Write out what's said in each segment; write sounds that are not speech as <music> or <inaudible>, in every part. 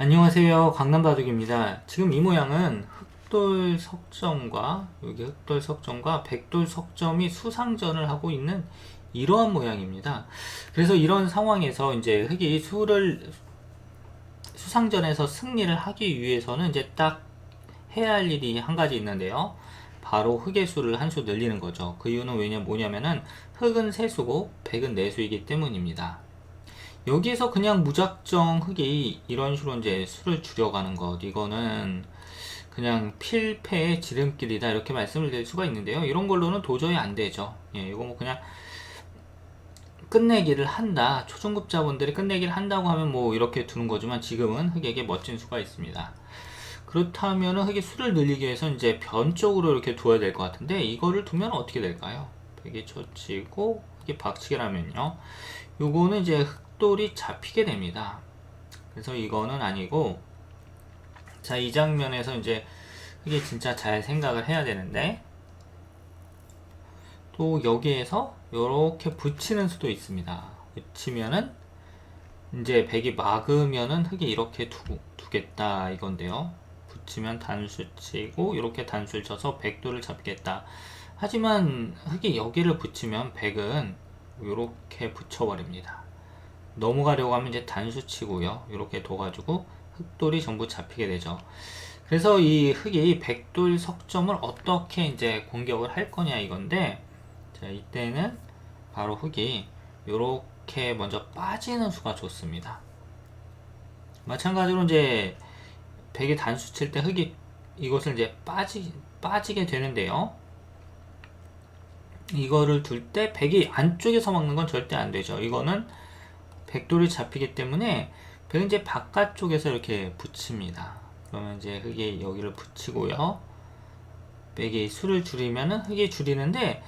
안녕하세요. 강남바둑입니다. 지금 이 모양은 흑돌 석점과 여기 흑돌 석점과 백돌 석점이 수상전을 하고 있는 이러한 모양입니다. 그래서 이런 상황에서 이제 흑이 수를 수상전에서 승리를 하기 위해서는 이제 딱 해야 할 일이 한 가지 있는데요. 바로 흑의 수를 한 수 늘리는 거죠. 그 이유는 왜냐 뭐냐면은 흑은 세수고 백은 내수이기 때문입니다 여기에서 그냥 무작정 흑이 이런 식으로 이제 수를 줄여가는 것 이거는 그냥 필패의 지름길이다 이렇게 말씀을 드릴 수가 있는데요. 이런 걸로는 도저히 안 되죠. 예, 이거 뭐 그냥 끝내기를 한다 초중급자분들이 끝내기를 한다고 하면 뭐 이렇게 두는 거지만 지금은 흑에게 멋진 수가 있습니다. 그렇다면 흑이 수를 늘리기 위해서 이제 변 쪽으로 이렇게 두어야 될 것 같은데 이거를 두면 어떻게 될까요? 백이 쳐치고 흑이 박치기라면요. 요거는 이제 흑 돌이 잡히게 됩니다. 그래서 이거는 아니고 자 이 장면에서 이제 이게 진짜 잘 생각을 해야 되는데 또 여기에서 이렇게 붙이는 수도 있습니다. 붙이면은 이제 백이 막으면은 흑이 이렇게 두, 두겠다 이건데요. 붙이면 단수 치고 이렇게 단수를 쳐서 백도를 잡겠다. 하지만 흑이 여기를 붙이면 백은 이렇게 붙여버립니다. 넘어가려고 하면 이제 단수 치고요. 이렇게 둬가지고 흑돌이 전부 잡히게 되죠. 그래서 이 흑이 백돌 석점을 어떻게 이제 공격을 할 거냐 이건데 자 이때는 바로 흑이 이렇게 먼저 빠지는 수가 좋습니다. 마찬가지로 이제 백이 단수 칠 때 흑이 이것을 이제 빠지 빠지게 되는데요. 이거를 둘 때 백이 안쪽에서 막는 건 절대 안 되죠. 이거는 백돌이 잡히기 때문에 백은 이제 바깥쪽에서 이렇게 붙입니다. 그러면 이제 흑이 여기를 붙이고요. 백이 수를 줄이면은 흑이 줄이는데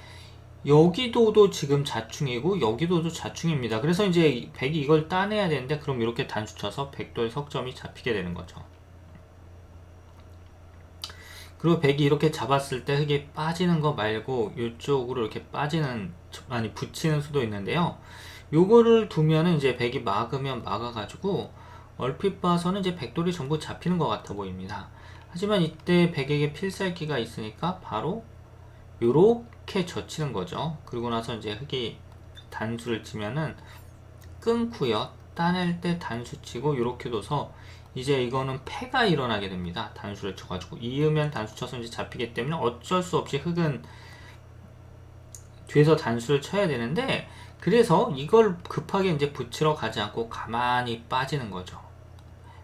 여기도도 지금 자충이고 여기도도 자충입니다. 그래서 이제 백이 이걸 따내야 되는데 그럼 이렇게 단수 쳐서 백돌 석점이 잡히게 되는 거죠. 그리고 백이 이렇게 잡았을 때 흑이 빠지는 거 말고 이쪽으로 이렇게 빠지는 아니 붙이는 수도 있는데요. 요거를 두면은 이제 백이 막으면 막아가지고 얼핏 봐서는 이제 백돌이 전부 잡히는 것 같아 보입니다. 하지만 이때 백에게 필살기가 있으니까 바로 요렇게 젖히는 거죠. 그리고 나서 이제 흑이 단수를 치면은 끊고요. 따낼 때 단수 치고 요렇게 둬서 이제 이거는 패가 일어나게 됩니다. 단수를 쳐가지고 이으면 단수 쳐서 이제 잡히기 때문에 어쩔 수 없이 흑은 뒤에서 단수를 쳐야 되는데 그래서 이걸 급하게 이제 붙이러 가지 않고 가만히 빠지는 거죠.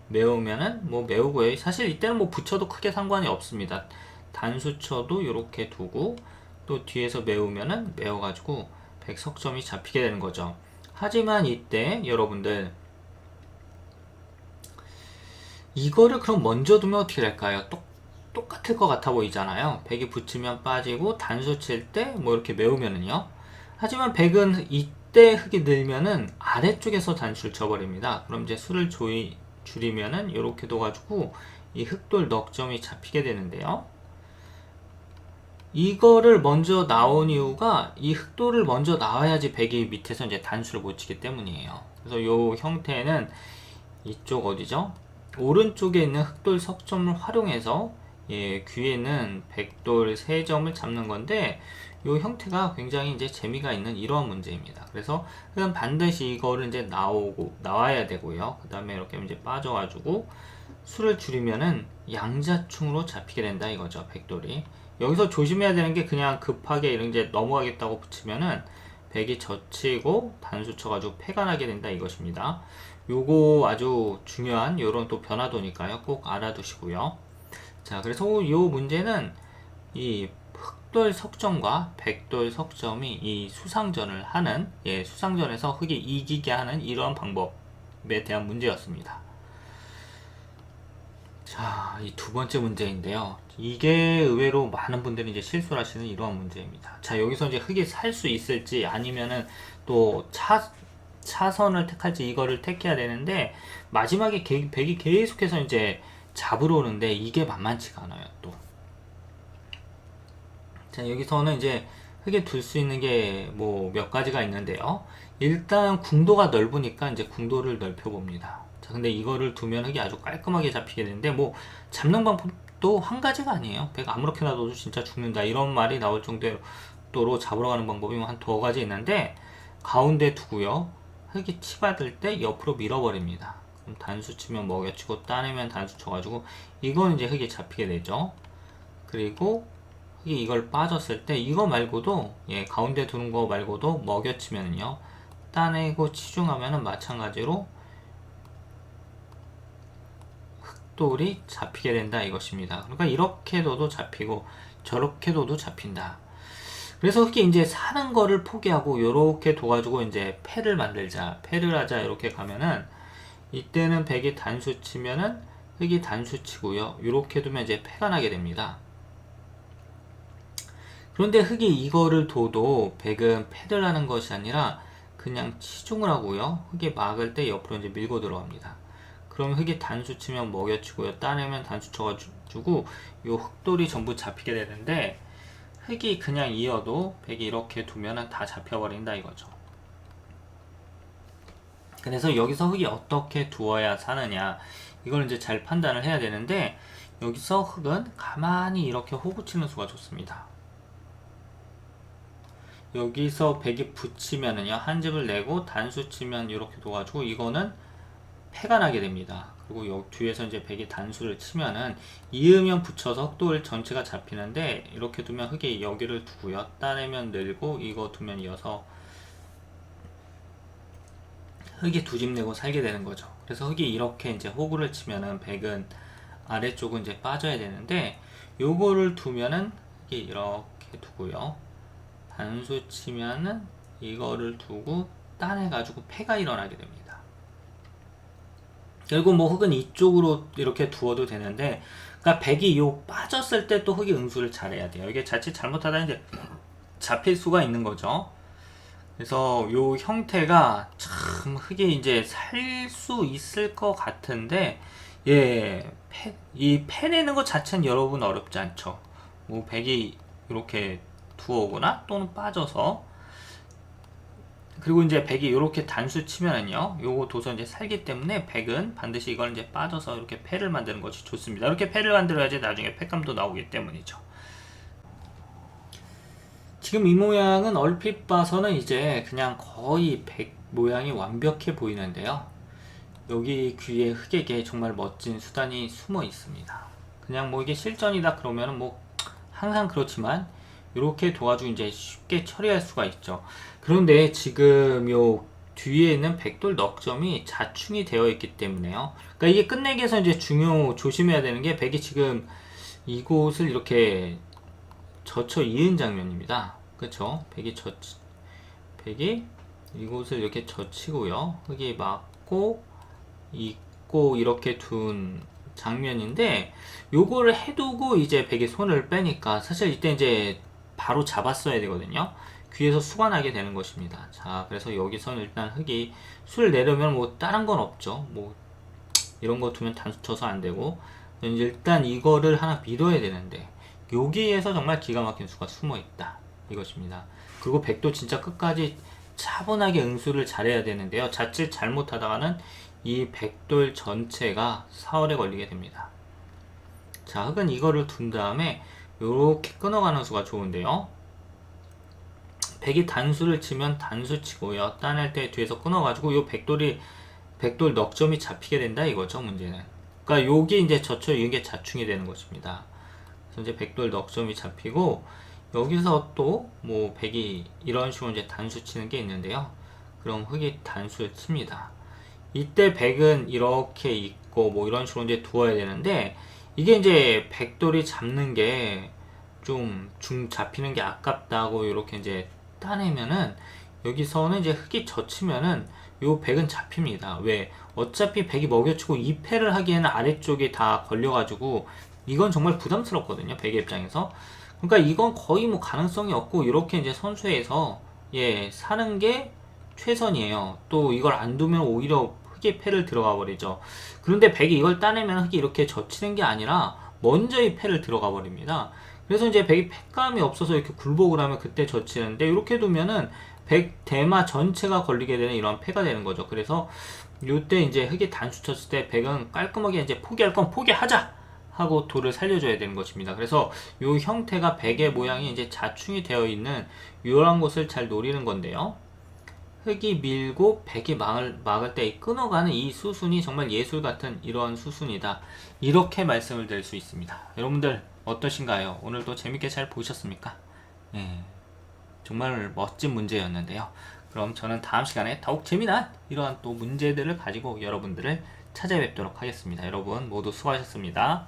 메우면은 뭐 메우고요. 사실 이때는 뭐 붙여도 크게 상관이 없습니다. 단수 쳐도 이렇게 두고 또 뒤에서 메우면은 메워가지고 백석점이 잡히게 되는 거죠. 하지만 이때 여러분들 이거를 그럼 먼저 두면 어떻게 될까요? 똑, 똑같을 것 같아 보이잖아요. 백이 붙이면 빠지고 단수 칠 때 뭐 이렇게 메우면은요. 하지만 백은 이때 흙이 늘면은 아래쪽에서 단수를 쳐버립니다. 그럼 이제 수를 조이, 줄이면은 이렇게 둬가지고 이 흑돌 넉점이 잡히게 되는데요. 이거를 먼저 나온 이유가 이 흑돌을 먼저 나와야지 백이 밑에서 이제 단수를 못 치기 때문이에요. 그래서 이 형태는 이쪽 어디죠? 오른쪽에 있는 흑돌 석점을 활용해서 예, 귀에는 백돌 세 점을 잡는 건데 이 형태가 굉장히 이제 재미가 있는 이러한 문제입니다. 그래서 그럼 반드시 이거를 이제 나오고 나와야 되고요. 그 다음에 이렇게 이제 빠져가지고 수를 줄이면은 양자충으로 잡히게 된다 이거죠. 백돌이 여기서 조심해야 되는 게 그냥 급하게 이런 이제 넘어가겠다고 붙이면은 백이 젖히고 단수 쳐가지고 패가 나게 된다 이것입니다. 요거 아주 중요한 요런 또 변화도니까요. 꼭 알아두시고요. 자, 그래서 이 문제는 이 흑돌 석점과 백돌 석점이 이 수상전을 하는 예, 수상전에서 흑이 이기게 하는 이러한 방법에 대한 문제였습니다. 자, 이 두 번째 문제인데요. 이게 의외로 많은 분들이 이제 실수를 하시는 이러한 문제입니다. 자, 여기서 이제 흑이 살 수 있을지 아니면은 또 차, 차선을 택할지 이거를 택해야 되는데 마지막에 개, 백이 계속해서 이제 잡으러 오는데 이게 만만치가 않아요, 또. 자, 여기서는 이제 흑에 둘 수 있는 게 뭐 몇 가지가 있는데요. 일단 궁도가 넓으니까 이제 궁도를 넓혀 봅니다. 자, 근데 이거를 두면 흙이 아주 깔끔하게 잡히게 되는데 뭐 잡는 방법도 한 가지가 아니에요. 배가 아무렇게나 둬도 진짜 죽는다 이런 말이 나올 정도로 잡으러 가는 방법이 뭐한 두어 가지 있는데 가운데 두고요. 흙이 치받을 때 옆으로 밀어버립니다. 그럼 단수 치면 먹여치고 따내면 단수 쳐가지고 이건 이제 흙이 잡히게 되죠. 그리고 흙 이 이걸 빠졌을 때 이거 말고도 예 가운데 두는 거 말고도 먹여치면은요 따내고 치중하면은 마찬가지로 흑돌이 잡히게 된다 이것입니다. 그러니까 이렇게 둬도 잡히고 저렇게 둬도 잡힌다. 그래서 흑이 이제 사는 거를 포기하고 요렇게 둬가지고 이제 패를 만들자 패를 하자 이렇게 가면은 이때는 백이 단수 치면은 흑이 단수 치고요 요렇게 두면 이제 패가 나게 됩니다 그런데 흑이 이거를 둬도 백은 패를 하는 것이 아니라 그냥 치중을 하고요 흑이 막을 때 옆으로 이제 밀고 들어갑니다 그럼 흑이 단수 치면 먹여치고요 따내면 단수 쳐가지고 요 흑돌이 전부 잡히게 되는데 흙이 그냥 이어도 백이 이렇게 두면은 다 잡혀버린다 이거죠. 그래서 여기서 흙이 어떻게 두어야 사느냐 이걸 이제 잘 판단을 해야 되는데 여기서 흙은 가만히 이렇게 호구 치는 수가 좋습니다. 여기서 백이 붙이면은요 한 집을 내고 단수 치면 이렇게 둬가지고 이거는 패가 나게 됩니다. 그리고 여 뒤에서 이제 백이 단수를 치면은 이으면 붙여서 흑돌 전체가 잡히는데 이렇게 두면 흑이 여기를 두고요. 따내면 늘고 이거 두면 이어서 흑이 두 집 내고 살게 되는 거죠. 그래서 흑이 이렇게 이제 호구를 치면은 백은 아래쪽은 이제 빠져야 되는데 요거를 두면은 흑이 이렇게 두고요. 단수 치면은 이거를 두고 따내가지고 패가 일어나게 됩니다. 결국 뭐 흙은 이쪽으로 이렇게 두어도 되는데 그러니까 백이 요 빠졌을 때 또 흙이 응수를 잘해야 돼요. 이게 자칫 잘못하다 이제 <clears throat> 잡힐 수가 있는 거죠. 그래서 요 형태가 참 흙이 이제 살 수 있을 것 같은데 예, 패, 이 패내는 것 자체는 여러분 어렵지 않죠. 뭐 백이 이렇게 두어오거나 또는 빠져서 그리고 이제 백이 이렇게 단수 치면은요, 요거 도서 이제 살기 때문에 백은 반드시 이걸 이제 빠져서 이렇게 패를 만드는 것이 좋습니다. 이렇게 패를 만들어야지 나중에 패감도 나오기 때문이죠. 지금 이 모양은 얼핏 봐서는 이제 그냥 거의 백 모양이 완벽해 보이는데요. 여기 귀에 흑에게 정말 멋진 수단이 숨어 있습니다. 그냥 뭐 이게 실전이다 그러면은 뭐 항상 그렇지만 이렇게 도와주고 이제 쉽게 처리할 수가 있죠. 그런데 지금 요 뒤에 있는 백돌 넉점이 자충이 되어 있기 때문에요. 그러니까 이게 끝내기 위해서 이제 중요 조심해야 되는 게 백이 지금 이곳을 이렇게 젖혀 이은 장면입니다. 그렇죠? 백이 젖 백이 이곳을 이렇게 젖히고요. 흙이 맞고 있고 이렇게 둔 장면인데 요거를 해두고 이제 백이 손을 빼니까 사실 이때 이제 바로 잡았어야 되거든요. 귀에서 수가 나게 되는 것입니다. 자, 그래서 여기서는 일단 흙이 술 내려면 뭐 다른 건 없죠. 뭐 이런 거 두면 단수 쳐서 안 되고 일단 이거를 하나 밀어야 되는데 여기에서 정말 기가 막힌 수가 숨어 있다 이것입니다. 그리고 백도 진짜 끝까지 차분하게 응수를 잘해야 되는데요. 자칫 잘못하다가는 이 백돌 전체가 사월에 걸리게 됩니다. 자, 흙은 이거를 둔 다음에 이렇게 끊어가는 수가 좋은데요. 백이 단수를 치면 단수 치고요. 따낼 때 뒤에서 끊어가지고 요 백돌이 백돌 넉점이 잡히게 된다 이거죠 문제는. 그러니까 요게 이제 저쳐 이게 자충이 되는 것입니다. 그래서 이제 백돌 넉점이 잡히고 여기서 또 뭐 백이 이런 식으로 이제 단수 치는 게 있는데요. 그럼 흑이 단수를 칩니다. 이때 백은 이렇게 있고 뭐 이런 식으로 이제 두어야 되는데 이게 이제 백돌이 잡는 게 좀 중 잡히는 게 아깝다고 이렇게 이제 따내면은 여기서는 이제 흙이 젖히면은 요 백은 잡힙니다. 왜? 어차피 백이 먹여치고 2패를 하기에는 아래쪽에 다 걸려가지고 이건 정말 부담스럽거든요. 백의 입장에서. 그러니까 이건 거의 뭐 가능성이 없고 이렇게 이제 선수에서 예 사는 게 최선이에요. 또 이걸 안 두면 오히려 흙의 패를 들어가 버리죠. 그런데 백이 이걸 따내면 흙이 이렇게 젖히는 게 아니라 먼저 이 패를 들어가 버립니다. 그래서 이제 백이 팩감이 없어서 이렇게 굴복을 하면 그때 젖히는데 이렇게 두면은 백 대마 전체가 걸리게 되는 이런 패가 되는 거죠. 그래서 요때 이제 흙이 단수 쳤을 때 백은 깔끔하게 이제 포기할 건 포기하자 하고 돌을 살려줘야 되는 것입니다. 그래서 요 형태가 백의 모양이 이제 자충이 되어 있는 요런 곳을 잘 노리는 건데요. 흙이 밀고 백이 막을, 막을 때 끊어가는 이 수순이 정말 예술 같은 이러한 수순이다. 이렇게 말씀을 드릴 수 있습니다. 여러분들 어떠신가요? 오늘도 재밌게 잘 보셨습니까? 예, 정말 멋진 문제였는데요. 그럼 저는 다음 시간에 더욱 재미난 이러한 또 문제들을 가지고 여러분들을 찾아뵙도록 하겠습니다. 여러분 모두 수고하셨습니다.